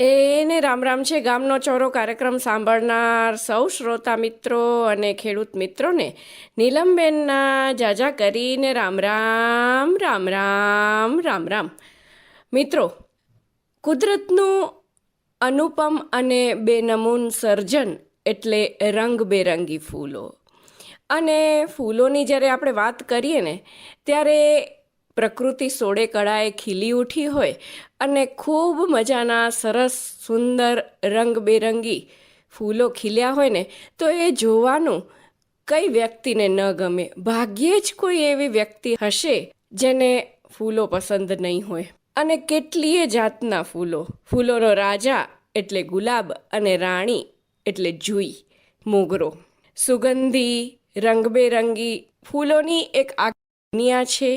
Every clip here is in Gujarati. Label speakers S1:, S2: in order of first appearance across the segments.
S1: એને રામ રામ છે ગામનો ચોરો કાર્યક્રમ સાંભળનાર સૌ શ્રોતા મિત્રો અને ખેડૂત મિત્રોને નીલમબેનના જાજા કરીને રામ રામ રામ રામ રામ રામ. મિત્રો, કુદરતનું અનુપમ અને બેનમૂન સર્જન એટલે રંગબેરંગી ફૂલો. અને ફૂલોની જ્યારે આપણે વાત કરીએ ને, ત્યારે પ્રકૃતિ સોળે કળાએ ખીલી ઉઠી હોય અને ખૂબ મજાના સરસ સુંદર રંગબેરંગી ફૂલો ખીલ્યા હોય ને, તો એ જોવાનું કઈ વ્યક્તિને ન ગમે. ભાગ્યે જ કોઈ એવી વ્યક્તિ હશે જેને ફૂલો પસંદ નહીં હોય. અને કેટલીય જાતના ફૂલો. ફૂલોનો રાજા એટલે ગુલાબ અને રાણી એટલે જુઈ, મોગરો. સુગંધી, રંગબેરંગી ફૂલોની એક આ દુનિયા છે.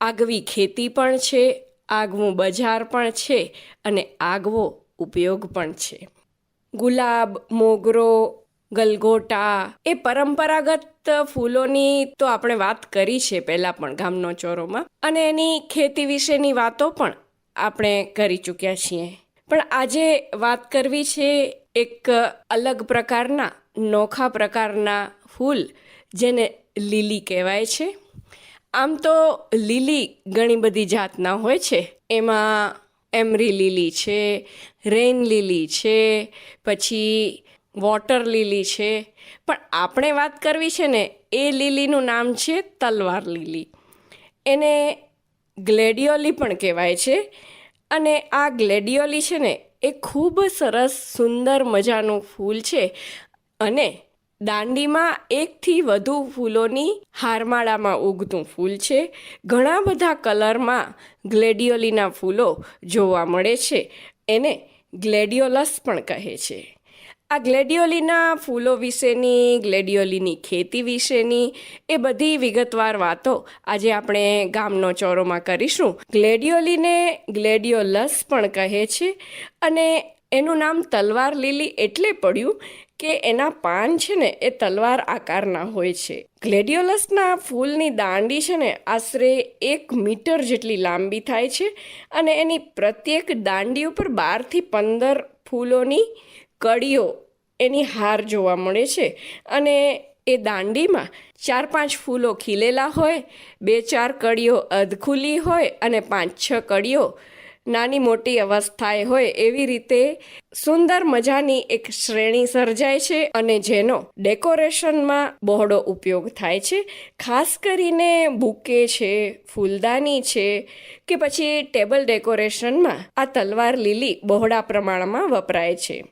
S1: આગવી ખેતી પણ છે, આગવું બજાર પણ છે અને આગવો ઉપયોગ પણ છે. ગુલાબ, મોગરો, ગલગોટા એ પરંપરાગત ફૂલોની તો આપણે વાત કરી છે પહેલાં પણ ગામનો ચોરોમાં અને એની ખેતી વિશેની વાતો પણ આપણે કરી ચૂક્યા છીએ. પણ આજે વાત કરવી છે એક અલગ પ્રકારના, નોખા પ્રકારના ફૂલ જેને લીલી કહેવાય છે. આમ તો લીલી ઘણી બધી જાતના હોય છે. એમાં એમરી લીલી છે રેન લીલી છે, પછી વોટર લીલી છે. પણ આપણે વાત કરવી છે ને, એ લીલીનું નામ છે તલવાર લીલી. એને ગ્લેડિયોલી પણ કહેવાય છે. અને આ ગ્લેડિયોલી છે ને, એ ખૂબ સરસ, સુંદર મજાનું ફૂલ છે. અને દાંડીમાં એકથી વધુ ફૂલોની હારમાળામાં ઉગતું ફૂલ છે. ઘણા બધા કલરમાં ગ્લેડિયોલીના ફૂલો જોવા મળે છે. એને ગ્લેડિયોલસ પણ કહે છે. આ ગ્લેડિયોલીના ફૂલો વિશેની, ગ્લેડિયોલીની ખેતી વિશેની એ બધી વિગતવાર વાતો આજે આપણે ગામનો ચોરોમાં કરીશું. ગ્લેડિયોલીને ગ્લેડિયોલસ પણ કહે છે અને એનું નામ તલવાર લીલી એટલે પડ્યું કે એના પાન છે ને એ તલવાર આકારના હોય છે. ગ્લેડિયોલસના ફૂલની દાંડી છે ને આશરે એક મીટર જેટલી લાંબી થાય છે અને એની પ્રત્યેક દાંડી ઉપર બારથી પંદર ફૂલોની કડીઓ એની હાર જોવા મળે છે અને એ દાંડીમાં ચાર પાંચ ફૂલો ખીલેલા હોય, બે ચાર કડીઓ અધખુલી હોય અને પાંચ છ કડીઓ નાની મોટી અવસ્થાએ હોય એવી રીતે સુંદર મજાની એક શ્રેણી સર્જાય છે અને જેનો ડેકોરેશનમાં બહોળો ઉપયોગ થાય છે. ખાસ કરીને બુકે છે, ફૂલદાની છે કે પછી ટેબલ ડેકોરેશનમાં આ તલવાર લીલી બહોળા પ્રમાણમાં વપરાય છે.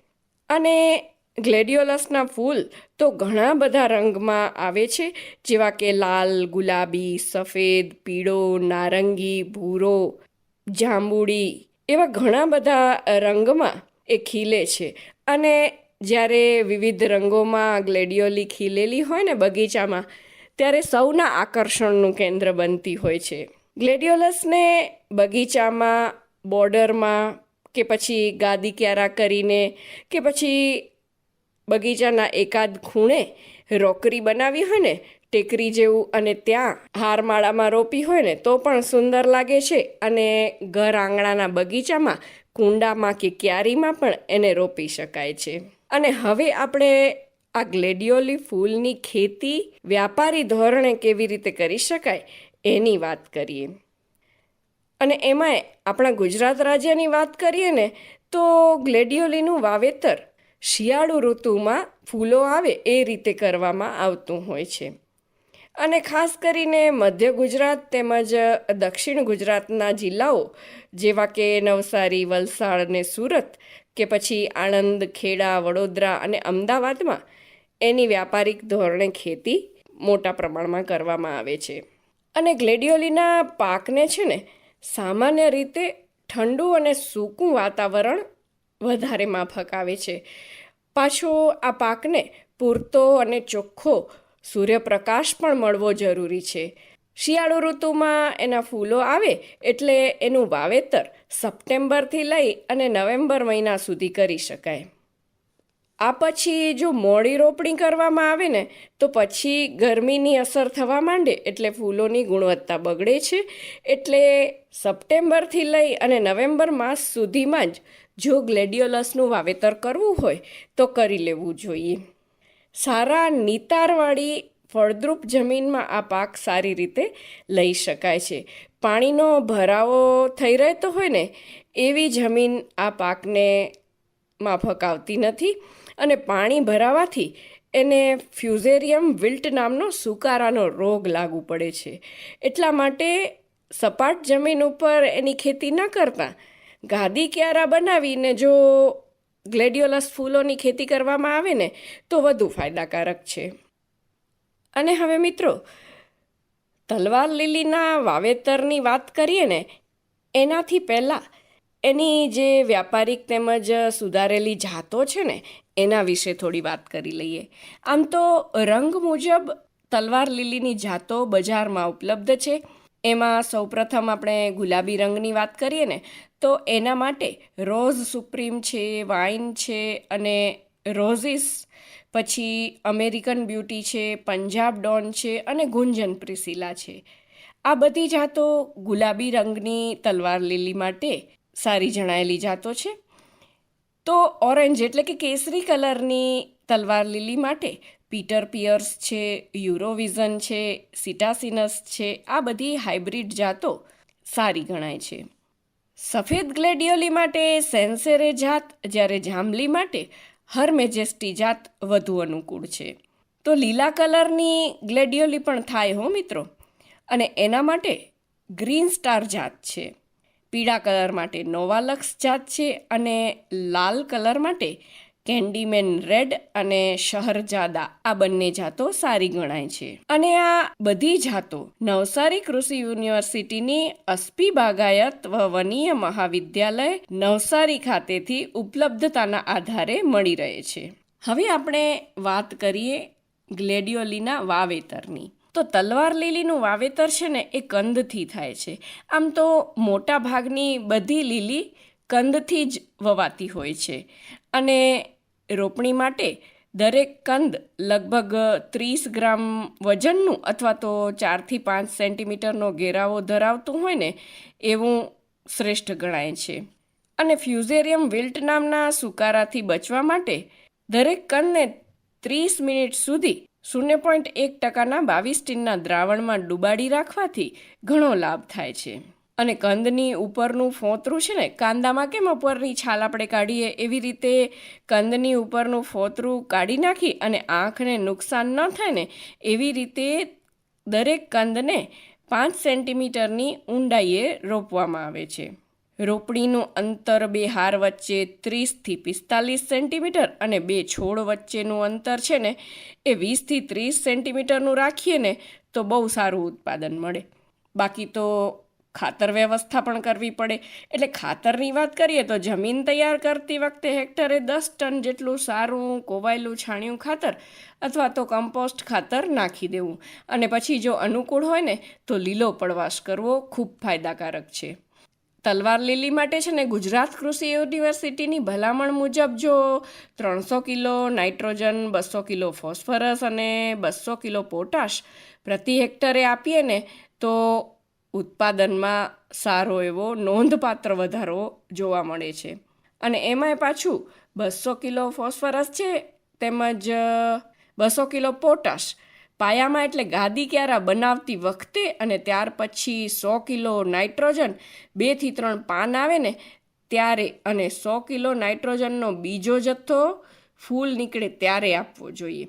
S1: અને ગ્લેડિયોલસના ફૂલ તો ઘણા બધા રંગમાં આવે છે, જેવા કે લાલ, ગુલાબી, સફેદ, પીળો, નારંગી, ભૂરો જાંબુડી એવા ઘણા બધા રંગમાં એ ખીલે છે. અને જ્યારે વિવિધ રંગોમાં ગ્લેડિયોલી ખીલેલી હોય ને બગીચામાં, ત્યારે સૌના આકર્ષણનું કેન્દ્ર બનતી હોય છે. ગ્લેડિયોલસને બગીચામાં, બોર્ડરમાં કે પછી ગાદી ક્યારા કરીને કે પછી બગીચાના એકાદ ખૂણે રોકરી બનાવી હોય ને ટેકરી જેવું અને ત્યાં હારમાળામાં રોપી હોય ને, તો પણ સુંદર લાગે છે. અને ઘર આંગણાના બગીચામાં, કુંડામાં કે ક્યારીમાં પણ એને રોપી શકાય છે. અને હવે આપણે આ ગ્લેડિયોલી ફૂલની ખેતી વ્યાપારી ધોરણે કેવી રીતે કરી શકાય, એની વાત કરીએ. અને એમાંય આપણા ગુજરાત રાજ્યની વાત કરીએ ને, તો ગ્લેડિયોલીનું વાવેતર શિયાળુ ઋતુમાં ફૂલો આવે એ રીતે કરવામાં આવતું હોય છે. અને ખાસ કરીને મધ્ય ગુજરાત તેમજ દક્ષિણ ગુજરાતના જિલ્લાઓ, જેવા કે નવસારી, વલસાડ અને સુરત, કે પછી આણંદ, ખેડા, વડોદરા અને અમદાવાદમાં એની વ્યાપારિક ધોરણે ખેતી મોટા પ્રમાણમાં કરવામાં આવે છે. અને ગ્લેડિયોલીના પાકને છે ને, સામાન્ય રીતે ઠંડુ અને સૂકું વાતાવરણ વધારે માફક આવે છે. પાછો આ પાકને પૂરતો અને ચોખ્ખો સૂર્યપ્રકાશ પણ મળવો જરૂરી છે. શિયાળુ ઋતુમાં એના ફૂલો આવે એટલે એનું વાવેતર સપ્ટેમ્બરથી લઈ અને નવેમ્બર મહિના સુધી કરી શકાય. આ પછી જો મોડી રોપણી કરવામાં આવે ને, તો પછી ગરમીની અસર થવા માંડે એટલે ફૂલોની ગુણવત્તા બગડે છે. એટલે સપ્ટેમ્બરથી લઈ અને નવેમ્બર માસ સુધીમાં જ જો ગ્લેડિયોલસનું વાવેતર કરવું હોય, તો કરી લેવું જોઈએ. સારા નિતારવાળી ફળદ્રુપ જમીનમાં આ પાક સારી રીતે લઈ શકાય છે. પાણીનો ભરાવો થઈ રહેતો હોય ને, એવી જમીન આ પાકને માફક આવતી નથી અને પાણી ભરાવાથી એને ફ્યુઝેરિયમ વિલ્ટ નામનો સુકારાનો રોગ લાગુ પડે છે. એટલા માટે સપાટ જમીન ઉપર એની ખેતી ન કરતાં, ગાદી ક્યારા બનાવીને જો ગ્લેડિયોલસ ફૂલોની ખેતી કરવામાં આવે ને, તો વધુ ફાયદાકારક છે. અને હવે મિત્રો, તલવાર લીલીના વાવેતરની વાત કરીએ ને, એનાથી પહેલાં એની જે વ્યાપારિક તેમજ સુધારેલી જાતો છે ને, એના વિશે થોડી વાત કરી લઈએ. આમ તો રંગ મુજબ તલવાર લીલીની જાતો બજારમાં ઉપલબ્ધ છે. એમાં સૌપ્રથમ આપણે ગુલાબી રંગની વાત કરીએ ને તો એના માટે રોઝ સુપ્રીમ છે, વાઇન છે અને રોઝિસ, પછી અમેરિકન બ્યુટી છે, પંજાબ ડોન છે અને ગુંજન પ્રિસિલા છે. આ બધી જાતો ગુલાબી રંગની તલવાર લીલી માટે સારી જણાયેલી જાતો છે. તો ઓરેન્જ એટલે કે કેસરી કલરની તલવાર લીલી માટે પીટર પિયર્સ છે, યુરોવિઝન છે, સિટાસિનસ છે, આ બધી હાઇબ્રિડ જાતો સારી ગણાય છે. સફેદ ગ્લેડિયોલી માટે સેન્સેરે જાત, જ્યારે જાંબલી માટે હર મેજેસ્ટી જાત વધુ અનુકૂળ છે. તો લીલા કલરની ગ્લેડિયોલી પણ થાય હો મિત્રો. અને એના માટે ગ્રીન સ્ટાર જાત છે. પીળા કલર માટે નોવાલક્સ જાત છે અને લાલ કલર માટે કેન્ડીમેન રેડ અને શહરજાદા. આ બંને જાતો સારી ગણાય છે. અને આ બધી જાતો નવસારી કૃષિ યુનિવર્સિટીની અસ્પી બાગાયત વ વનીય મહાવિદ્યાલય નવસારી ખાતેથી ઉપલબ્ધતાના આધારે મળી રહે છે. હવે આપણે વાત કરીએ ગ્લેડિયોલીના વાવેતરની. તો તલવાર લીલીનું વાવેતર છે ને, એ કંદથી થાય છે. આમ તો મોટા ભાગની બધી લીલી કંદથી જ વવાતી હોય છે. અને રોપણી માટે દરેક કંદ લગભગ ત્રીસ ગ્રામ વજનનું અથવા તો ચારથી પાંચ સેન્ટીમીટરનો ઘેરાવો ધરાવતું હોય ને, એવું શ્રેષ્ઠ ગણાય છે. અને ફ્યુઝેરિયમ વિલ્ટ નામના સુકારાથી બચવા માટે દરેક કંદને ત્રીસ મિનિટ સુધી શૂન્ય પોઈન્ટ એક ટકાના બાવીસ ટીનના દ્રાવણમાં ડુબાડી રાખવાથી ઘણો લાભ થાય છે. અને કંદની ઉપરનું ફોતરું છે ને, કાંદામાં કેમ ઉપરની છાલ આપણે કાઢીએ? એવી રીતે કંદની ઉપરનું ફોતરું કાઢી નાખી અને આંખને નુકસાન ન થાય ને, એવી રીતે દરેક કંદને પાંચ સેન્ટીમીટરની ઊંડાઈએ રોપવામાં આવે છે. રોપણીનું અંતર બે હાર વચ્ચે ત્રીસથી પિસ્તાલીસ સેન્ટીમીટર અને બે છોડ વચ્ચેનું અંતર છે ને, એ વીસથી ત્રીસ સેન્ટીમીટરનું રાખીએ ને, તો બહુ સારું ઉત્પાદન મળે. બાકી તો ખાતર વ્યવસ્થા પણ કરવી પડે. એટલે ખાતરની વાત કરીએ તો જમીન તૈયાર કરતી વખતે હેક્ટરે દસ ટન જેટલું સારું કોવાયેલું છાણિયું ખાતર અથવા તો કમ્પોસ્ટ ખાતર નાખી દેવું. અને પછી જો અનુકૂળ હોય ને, તો લીલો પડવાશ કરવો ખૂબ ફાયદાકારક છે. તલવાર લીલી માટે છે ને, ગુજરાત કૃષિ યુનિવર્સિટીની ભલામણ મુજબ જો ત્રણસો કિલો નાઇટ્રોજન, બસો કિલો ફોસ્ફરસ અને બસો કિલો પોટાશ પ્રતિ હેક્ટરે આપીએ ને, તો ઉત્પાદનમાં સારો એવો નોંધપાત્ર વધારો જોવા મળે છે. અને એમાંય પાછું બસો કિલો ફોસ્ફરસ છે, તેમજ બસો કિલો પોટાશ. પાયામાં એટલે ગાદી ક્યારા બનાવતી વખતે અને ત્યાર પછી સો કિલો નાઇટ્રોજન બેથી ત્રણ પાન આવે ને, ત્યારે અને સો કિલો નાઇટ્રોજનનો બીજો જથ્થો ફૂલ નીકળે ત્યારે આપવો જોઈએ.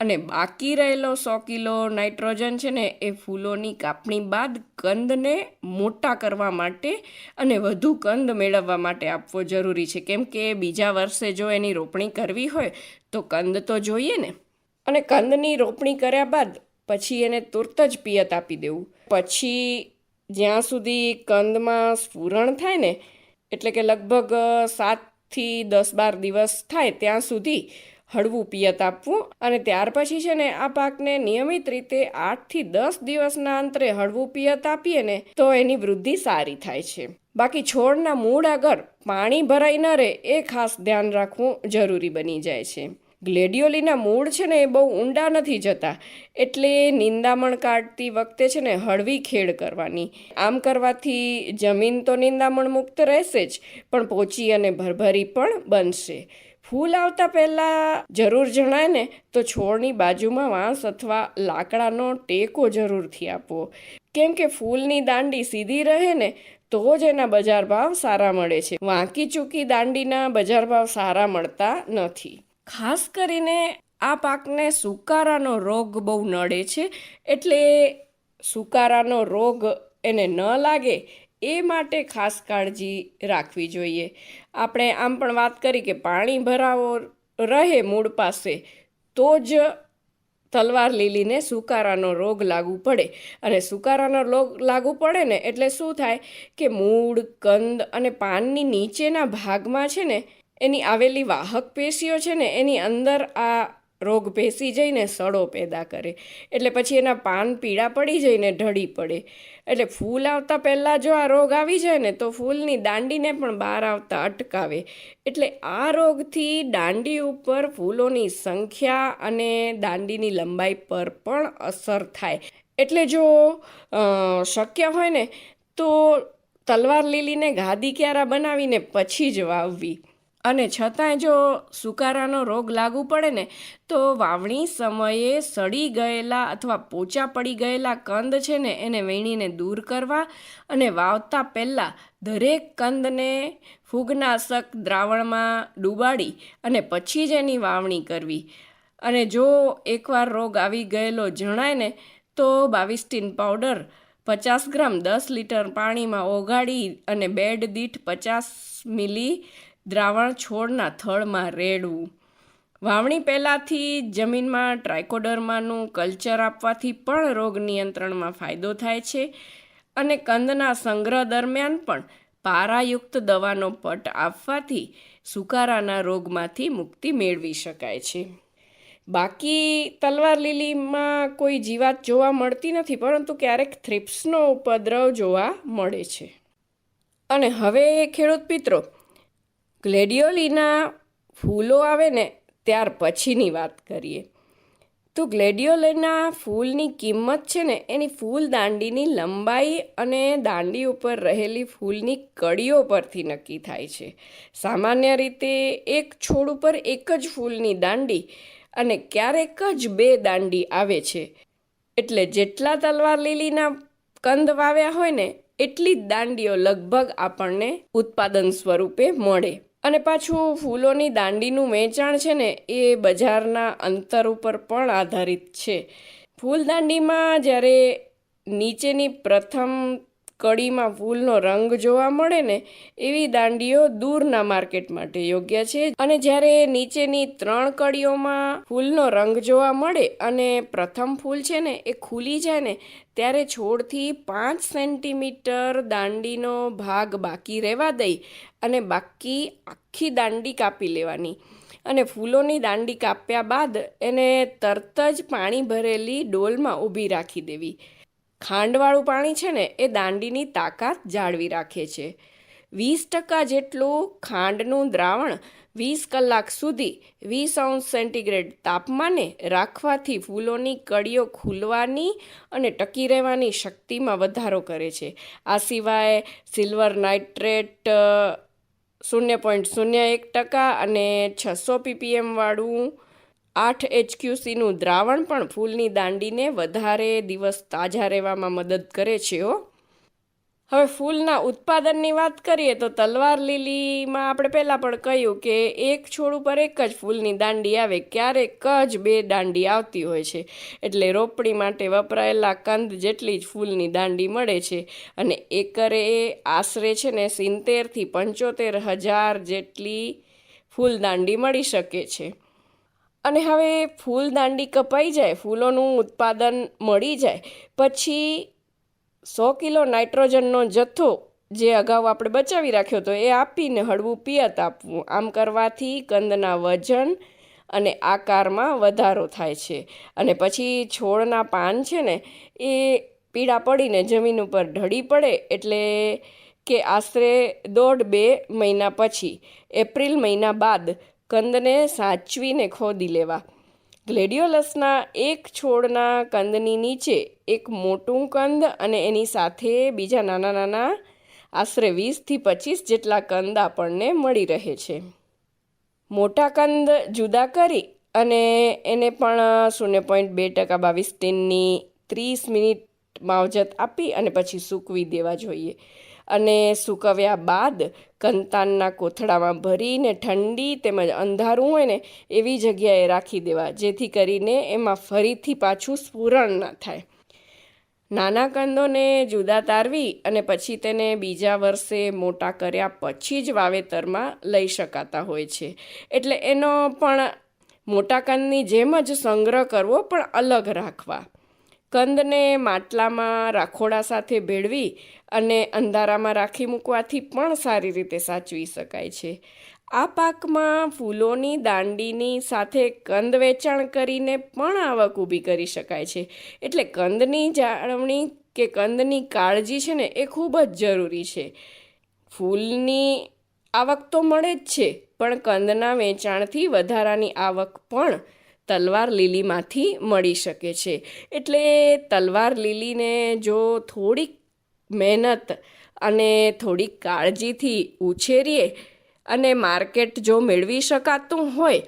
S1: અને બાકી રહેલો સો કિલો નાઇટ્રોજન છે ને, એ ફૂલોની કાપણી બાદ કંદને મોટા કરવા માટે અને વધુ કંદ મેળવવા માટે આપવો જરૂરી છે. કેમ કે બીજા વર્ષે જો એની રોપણી કરવી હોય, તો કંદ તો જોઈએ ને. અને કંદની રોપણી કર્યા બાદ પછી એને તુરત જ પિયત આપી દેવું. પછી જ્યાં સુધી કંદમાં સ્ફુરણ થાય ને, એટલે કે લગભગ સાતથી દસ બાર દિવસ થાય, ત્યાં સુધી હળવું પિયત આપવું અને ત્યાર પછી છે ને આ પાકને નિયમિત રીતે આઠથી દસ દિવસના અંતરે હળવું પિયત આપીએ ને તો એની વૃદ્ધિ સારી થાય છે. બાકી છોડના મૂળ આગળ પાણી ભરાઈ ન રહે એ ખાસ ધ્યાન રાખવું જરૂરી બની જાય છે. ગ્લેડિયોલીના મૂળ છે ને એ બહુ ઊંડા નથી જતા, એટલે નિંદામણ કાઢતી વખતે છે ને હળવી ખેડ કરવાની. આમ કરવાથી જમીન તો નિંદામણ મુક્ત રહેશે જ, પણ પોચી અને ભરભરી પણ બનશે. ફૂલ આવતા પહેલાં જરૂર જણાય ને તો છોડની બાજુમાં વાંસ અથવા લાકડાનો ટેકો જરૂરથી આપવો. કેમ કે ફૂલની દાંડી સીધી રહે ને તો જ એના બજાર ભાવ સારા મળે છે. વાંકી ચૂકી દાંડીના બજાર ભાવ સારા મળતા નથી. ખાસ કરીને આ પાકને સુકારાનો રોગ બહુ નડે છે, એટલે સુકારાનો રોગ એને ન લાગે એ માટે ખાસ કાળજી રાખવી જોઈએ. આપણે આમ પણ વાત કરી કે પાણી ભરાવો રહે મૂળ પાસે, તો જ તલવાર લીલીને સુકારાનો રોગ લાગુ પડે. અને સુકારાનો રોગ લાગુ પડે ને એટલે શું થાય કે મૂળ, કંદ અને પાનની નીચેના ભાગમાં છે ને, એની આવેલી વાહક પેશીઓ છે ને, એની અંદર આ રોગ ભેસી જઈને સડો પેદા કરે. એટલે પછી એના પાન પીળા પડી જઈને ઢળી પડે. એટલે ફૂલ આવતા પહેલાં જો આ રોગ આવી જાય ને તો ફૂલની દાંડીને પણ બહાર આવતા અટકાવે. એટલે આ રોગથી દાંડી ઉપર ફૂલોની સંખ્યા અને દાંડીની લંબાઈ પર પણ અસર થાય. એટલે જો શક્ય હોય ને તો તલવાર લીલીને ગાદી ક્યારા બનાવીને પછી જ વાવવી. અને છતાંય જો સુકારાનો રોગ લાગુ પડે ને, તો વાવણી સમયે સડી ગયેલા અથવા પોચા પડી ગયેલા કંદ છે ને, એને વીણીને દૂર કરવા અને વાવતા પહેલાં દરેક કંદને ફૂગનાશક દ્રાવણમાં ડૂબાડી અને પછી જ એની વાવણી કરવી. અને જો એકવાર રોગ આવી ગયેલો જણાય ને, તો બાવિસ્ટીન પાવડર, પચાસ ગ્રામ દસ લીટર પાણીમાં ઓગાળી અને બેડ દીઠ પચાસ મિલી દ્રાવણ છોડના થળમાં રેડવું. વાવણી પહેલાંથી જમીનમાં ટ્રાયકોડર્માનું કલ્ચર આપવાથી પણ રોગ નિયંત્રણમાં ફાયદો થાય છે અને કંદના સંગ્રહ દરમિયાન પણ પારાયુક્ત દવાનો પટ આપવાથી સુકારાના રોગમાંથી મુક્તિ મેળવી શકાય છે. બાકી તલવાર લીલીમાં કોઈ જીવાત જોવા મળતી નથી, પરંતુ ક્યારેક થ્રિપ્સનો ઉપદ્રવ જોવા મળે છે. અને હવે ખેડૂત મિત્રો ગ્લેડિયોલીના ફૂલો આવે ને ત્યાર પછીની વાત કરીએ. તો ગ્લેડિયોલીના ફૂલની કિંમત છે ને, એની ફૂલ દાંડીની લંબાઈ અને દાંડી ઉપર રહેલી ફૂલની કડીઓ પરથી નક્કી થાય છે. સામાન્ય રીતે એક છોડ ઉપર એક જ ફૂલની દાંડી અને ક્યારેક જ બે દાંડી આવે છે. એટલે જેટલા તલવાર લીલીના કંદ વાવ્યા હોય ને, એટલી જ દાંડીઓ લગભગ આપણને ઉત્પાદન સ્વરૂપે મળે. અને પાછું ફૂલોની દાંડીનું વેચાણ છે ને, એ બજારના અંતર ઉપર પણ આધારિત છે. ફૂલ દાંડીમાં જ્યારે નીચેની પ્રથમ કડીમાં ફૂલનો રંગ જોવા મળે ને, એવી દાંડીઓ દૂરના માર્કેટ માટે યોગ્ય છે. અને જ્યારે નીચેની ત્રણ કડીઓમાં ફૂલનો રંગ જોવા મળે અને પ્રથમ ફૂલ છે ને, એ ખુલી જાય ને, ત્યારે છોડથી પાંચ સેન્ટીમીટર દાંડીનો ભાગ બાકી રહેવા દઈ અને બાકી આખી દાંડી કાપી લેવાની. અને ફૂલોની દાંડી કાપ્યા બાદ એને તરત જ પાણી ભરેલી ડોલમાં ઊભી રાખી દેવી. ખાંડવાળું પાણી છે ને, એ દાંડીની તાકાત જાળવી રાખે છે. વીસ ટકા જેટલું ખાંડનું દ્રાવણ વીસ કલાક સુધી વીસ અંશ સેન્ટીગ્રેડ તાપમાને રાખવાથી ફૂલોની કળીઓ ખુલવાની અને ટકી રહેવાની શક્તિમાં વધારો કરે છે. આ સિવાય સિલ્વર નાઇટ્રેટ શૂન્ય પોઈન્ટ શૂન્ય એક ટકા અને છસો પીપીએમવાળું આઠ એચક્યુસીનું દ્રાવણ પણ ફૂલની દાંડીને વધારે દિવસ તાજા રહેવામાં મદદ કરે છે, હો. હવે ફૂલના ઉત્પાદનની વાત કરીએ તો તલવાર લીલીમાં આપણે પહેલાં પણ કહ્યું કે એક છોડ ઉપર એક જ ફૂલની દાંડી આવે, ક્યારેક જ બે દાંડી આવતી હોય છે. એટલે રોપણી માટે વપરાયેલા કંદ જેટલી જ ફૂલની દાંડી મળે છે અને એકરે આશરે છે ને સિત્તેરથી પંચોતેર હજાર જેટલી ફૂલ દાંડી મળી શકે છે. અને હવે ફૂલ દાંડી કપાઈ જાય, ફૂલોનું ઉત્પાદન મળી જાય. પછી સો કિલો નાઇટ્રોજનનો જથ્થો જે અગાઉ આપણે બચાવી રાખ્યો હતો, એ આપીને હળવું પિયત આપવું. આમ કરવાથી કંદના વજન અને આકારમાં વધારો થાય છે. અને પછી છોડના પાન છે ને, એ પીળા પડીને જમીન ઉપર ઢળી પડે એટલે કે આશરે દોઢ બે મહિના પછી, એપ્રિલ મહિના બાદ કંદને સાચવીને ખોદી લેવા. ગ્લેડિયોલસના એક છોડના કંદની નીચે એક મોટું કંદ અને એની સાથે બીજા નાના નાના આશરે વીસથી પચીસ જેટલા કંદ આપણને મળી રહે છે. મોટા કંદ જુદા કરી અને એને પણ શૂન્ય પોઈન્ટ બે ટકા બાવીસ ટીનની ત્રીસ મિનિટ માવજત આપી અને પછી સૂકવી દેવા જોઈએ. અને સૂકવ્યા બાદ કંતાનના કોથળામાં ભરીને ઠંડી તેમજ અંધારું હોય ને એવી જગ્યાએ રાખી દેવા, જેથી કરીને એમાં ફરીથી પાછું સ્ફુરણ ના થાય. નાના કંદોને જુદા તારવી અને પછી તેને બીજા વર્ષે મોટા કર્યા પછી જ વાવેતરમાં લઈ શકાતા હોય છે. એટલે એનો પણ મોટા કંદની જેમ જ સંગ્રહ કરવો પણ અલગ રાખવા. કંદને માટલામાં રાખોડા સાથે ભેળવી અને અંધારામાં રાખી મૂકવાથી પણ સારી રીતે સાચવી શકાય છે. આ પાકમાં ફૂલોની દાંડીની સાથે કંદ વેચાણ કરીને પણ આવક ઊભી કરી શકાય છે. એટલે કંદની જાળવણી કે કંદની કાળજી છે ને એ ખૂબ જ જરૂરી છે. ફૂલની આવક તો મળે જ છે, પણ કંદના વેચાણથી વધારાની આવક પણ તલવાર લીલીમાંથી મળી શકે છે. એટલે તલવાર લીલીને જો થોડીક મહેનત અને થોડીક કાળજીથી ઉછેરીએ અને માર્કેટ જો મેળવી શકાતું હોય,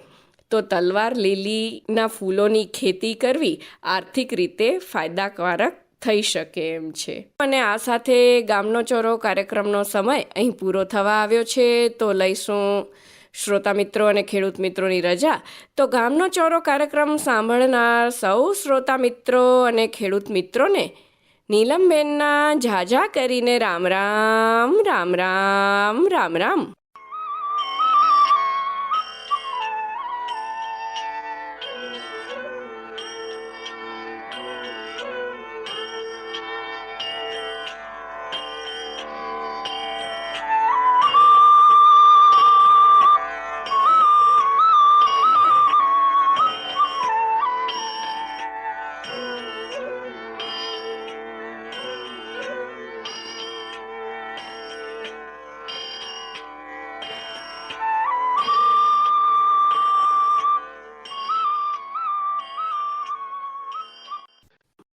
S1: તો તલવાર લીલીના ફૂલોની ખેતી કરવી આર્થિક રીતે ફાયદાકારક થઈ શકે એમ છે. અને આ સાથે ગામનો ચોરો કાર્યક્રમનો સમય અહીં પૂરો થવા આવ્યો છે. તો લઈશું શ્રોતા મિત્રો અને ખેડૂત મિત્રોની રજા. તો ગામનો ચોરો કાર્યક્રમ સાંભળનાર સૌ શ્રોતા મિત્રો અને ખેડૂત મિત્રોને નીલમબેનના ઝાઝા કરીને રામ રામ રામ રામ રામ રામ.